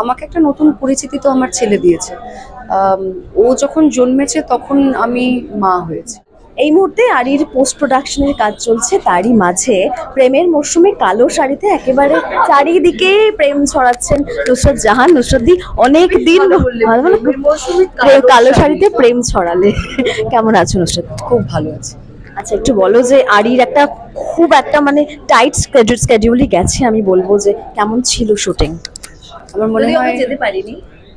আমাকে একটা নতুন পরিচিতি তো আমার ছেলে দিয়েছে। ও যখন জন্মেছে তখন আমি মা হয়েছে। এই মুহূর্তে আরির পোস্ট প্রোডাকশনের কাজ চলছে। তারই মাঝে প্রেমের মরশুমে কালো শাড়িতে একেবারে চারিদিকে প্রেম ছড়াচ্ছেন নুসরত জাহান। নুসরত দি অনেক দিন কালো শাড়িতে প্রেম ছড়ালে। কেমন আছো নুসরত? খুব ভালো আছে। আচ্ছা একটু বলো যে আরির একটা খুব একটা মানে টাইট স্কেডিউলই গেছে আমি বলব যে কেমন ছিল শুটিং আমার মনে হয় যেতে পারিনি।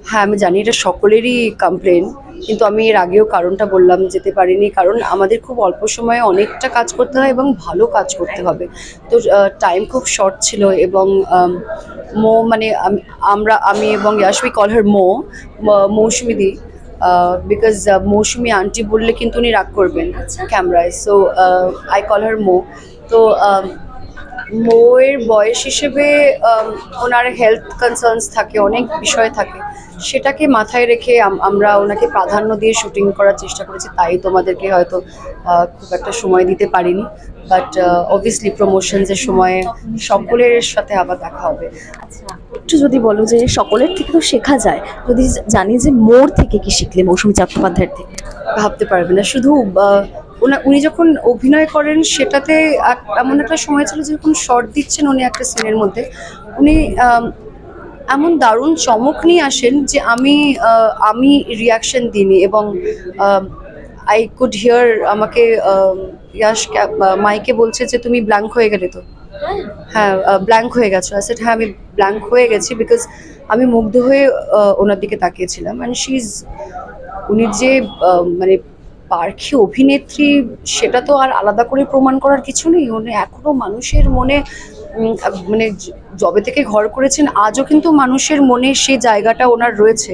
হ্যাঁ আমি জানি এটা সকলেরই কমপ্লেন কিন্তু আমি এর আগেও কারণটা বললাম যেতে পারিনি কারণ আমাদের খুব অল্প সময়ে অনেকটা কাজ করতে হয় এবং ভালো কাজ করতে হবে। তো টাইম খুব শর্ট ছিল এবং মো মানে আমরা আমি এবং ইয়াশমি কল হার মো মৌসুমি দি বিকজ মৌসুমি আন্টি বললে কিন্তু উনি রাগ করবেন ক্যামেরায় so I call her Mou. তো মৌয়ের বয়স হিসেবে ওনার হেলথ কনসার্নস থাকে অনেক বিষয় থাকে সেটাকে মাথায় রেখে আমরা ওনাকে প্রাধান্য দিয়ে শুটিং করার চেষ্টা করেছি। তাই তোমাদেরকে হয়তো খুব একটা সময় দিতে পারিনি বাট অবভিয়াসলি প্রমোশনসের সময়ে সকলের সাথে আবার দেখা হবে। একটু যদি বলো যে সকলের থেকে তো শেখা যায় যদি জানি যে মোর থেকে কি শিখলে মৌসুমী চট্টোপাধ্যায়ের থেকে? ভাবতে পারবে না শুধু উনি যখন অভিনয় করেন, সেটাতে এমন একটা সময় ছিল যখন শর্ট দিচ্ছেন উনি একটা সিনের মধ্যে। উনি এমন দারুণ চমক নিয়ে আসেন যে আমি আমি রিয়াকশন দিইনি এবং আই কুড হিয়ার আমাকে ক্যা- মাইকে বলছে যে, তুমি ব্ল্যাঙ্ক হয়ে গেলে তো। হ্যাঁ ব্ল্যাঙ্ক হয়ে গেছো। সেট হ্যাঁ আমি ব্ল্যাঙ্ক হয়ে গেছি বিকজ আমি মুগ্ধ হয়ে ওনার দিকে তাকিয়েছিলাম। অ্যান্ড শি ইজ উনি যে মানে পার্খি অভিনেত্রী, সেটা তো আর আলাদা করে প্রমাণ করার কিছু নেই। উনি এখনও মানুষের মনে মানে যবে থেকে ঘর করেছেন, আজও কিন্তু মানুষের মনে সেই জায়গাটা ওনার রয়েছে।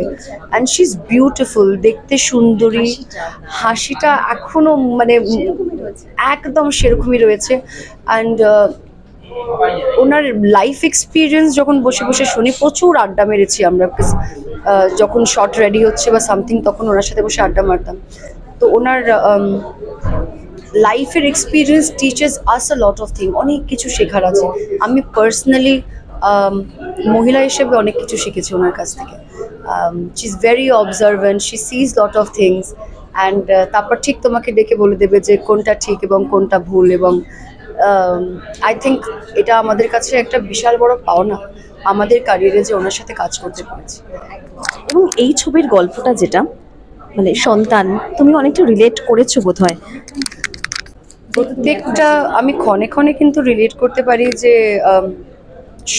অ্যান্ড শি ইজ বিউটিফুল দেখতে সুন্দরী। হাসিটা এখনও মানে একদম সেরকমই রয়েছে। অ্যান্ড ওনার লাইফ এক্সপিরিয়েন্স যখন বসে বসে শুনি, প্রচুর আড্ডা মেরেছি আমরা যখন শর্ট রেডি হচ্ছে বা সামথিং তখন ওনার সাথে বসে আড্ডা মারতাম। তো ওনার লাইফের experience teachers us a lot of thing অনেক কিছু শেখার আছে। আমি পার্সোনালি মহিলা হিসেবে অনেক কিছু শিখেছি ওনার কাছ থেকে। She is very observant she sees lot of things and তারপর ঠিক তোমাকে ডেকে বলে দেবে যে কোনটা ঠিক এবং কোনটা ভুল এবং আই থিঙ্ক এটা আমাদের কাছে একটা বিশাল বড় পাওনা, আমাদের ক্যারিয়ারে যে ওনার সাথে কাজ করতে পেরেছি। এবং এই ছবির গল্পটা যেটা মানে সন্তান, তুমি অনেকটা রিলেট করেছ বোধ হয় প্রত্যেকটা, আমি ক্ষণে ক্ষণে কিন্তু রিলেট করতে পারি যে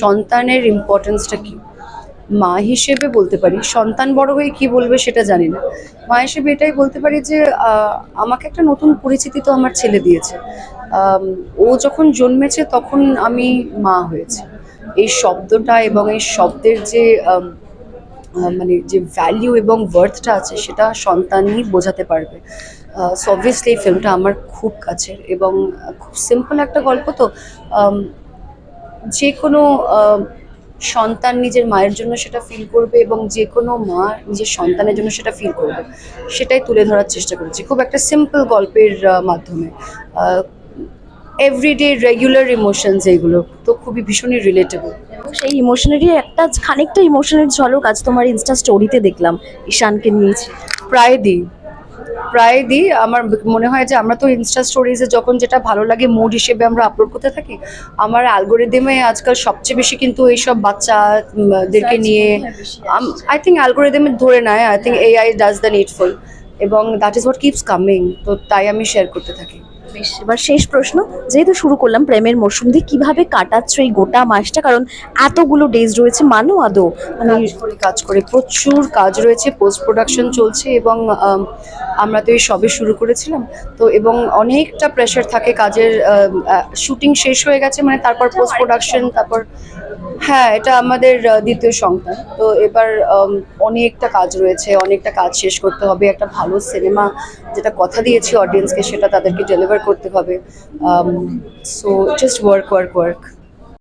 সন্তানের ইম্পর্টেন্সটা কি? মা হিসেবে বলতে পারি, সন্তান বড় হয়ে কি বলবে সেটা জানি না। মা হিসেবে এটাই বলতে পারি যে আমাকে একটা নতুন পরিচিতি তো আমার ছেলে দিয়েছে। ও যখন জন্মেছে তখন আমি মা হয়েছি। এই শব্দটা এবং এই শব্দের যে মানে যে ভ্যালিউ এবং ওয়ার্থটা আছে, সেটা সন্তানই বোঝাতে পারবে। সো অবভিয়াসলি এই ফিল্মটা আমার খুব কাছের এবং খুব সিম্পল একটা গল্প তো। যে কোনো সন্তান নিজের মায়ের জন্য সেটা ফিল করবে এবং যে কোনো মা নিজের সন্তানের জন্য সেটা ফিল করবে, সেটাই তুলে ধরার চেষ্টা করেছি। খুব একটা সিম্পল গল্পের মাধ্যমে। এভরিডে রেগুলার ইমোশনস এইগুলো তো খুবই ভীষণই রিলেটেবল সেই ইমোশনারি একটা খানিকটা ইমোশনের ঝলক আজ তোমার ইনস্টা স্টোরিতে দেখলাম ঈশানকে নিয়েছি প্রায় দিই প্রায় দিই আমার মনে হয় যে আমরা তো ইনস্টা স্টোরিজে যখন যেটা ভালো লাগে মুড হিসেবে আমরা আপলোড করতে থাকি আমার অ্যালগোরিদমে আজকাল সবচেয়ে বেশি কিন্তু এইসব বাচ্চাদেরকে নিয়ে আই থিঙ্ক অ্যালগোরিদমে ধরে নেয় I think AI does the needful এবং that is what keeps coming তো তাই আমি শেয়ার করতে থাকি। বেশ, এবার শেষ প্রশ্ন। যেহেতু শুরু করলাম প্রেমের মরশুম দিয়ে, কীভাবে কাটাচ্ছ এই গোটা মাসটা? কারণ এতগুলো ডেজ রয়েছে। মানো আদৌ? মানে কাজ করে প্রচুর কাজ রয়েছে পোস্ট প্রোডাকশন চলছে এবং আমরা তো এই সবে শুরু করেছিলাম। তো এবং অনেকটা প্রেশার থাকে কাজের শুটিং শেষ হয়ে গেছে মানে তারপর পোস্ট প্রোডাকশন তারপর হ্যাঁ এটা আমাদের দ্বিতীয় সন্তান তো এবার অনেকটা কাজ রয়েছে অনেকটা কাজ শেষ করতে হবে। একটা ভালো সিনেমা যেটা কথা দিয়েছি অডিয়েন্সকে সেটা তাদেরকে ডেলিভার করতে হবে। So just work work work